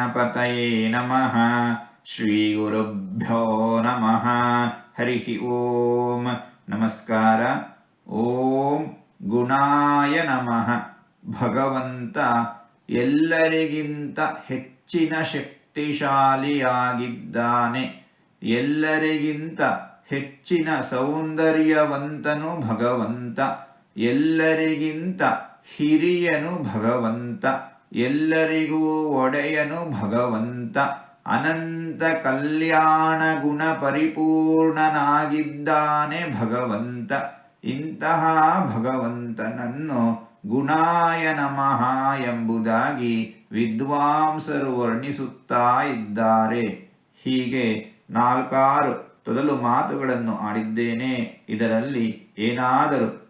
ಗಣಪತಯೇ ನಮಃ. ಶ್ರೀಗುರುಭ್ಯೋ ನಮಃ. ಹರಿ ಓಂ. ನಮಸ್ಕಾರ. ಓಂ. ಗುಣಾಯ ನಮಃ. ಭಗವಂತ ಎಲ್ಲರಿಗಿಂತ ಹೆಚ್ಚಿನ ಶಕ್ತಿಶಾಲಿಯಾಗಿದ್ದಾನೆ. ಎಲ್ಲರಿಗಿಂತ ಹೆಚ್ಚಿನ ಸೌಂದರ್ಯವಂತನು ಭಗವಂತ. ಎಲ್ಲರಿಗಿಂತ ಹಿರಿಯನು ಭಗವಂತ. ಎಲ್ಲರಿಗೂ ಒಡೆಯನು ಭಗವಂತ. ಅನಂತ ಕಲ್ಯಾಣ ಗುಣ ಪರಿಪೂರ್ಣನಾಗಿದ್ದಾನೆ ಭಗವಂತ. ಇಂತಹ ಭಗವಂತನನ್ನು ಗುಣಾಯ ನಮಃ ಎಂಬುದಾಗಿ ವಿದ್ವಾಂಸರು ವರ್ಣಿಸುತ್ತಾ ಇದ್ದಾರೆ. ಹೀಗೆ ನಾಲ್ಕಾರು ತೊದಲು ಮಾತುಗಳನ್ನು ಆಡಿದ್ದೇನೆ. ಇದರಲ್ಲಿ ಏನಾದರೂ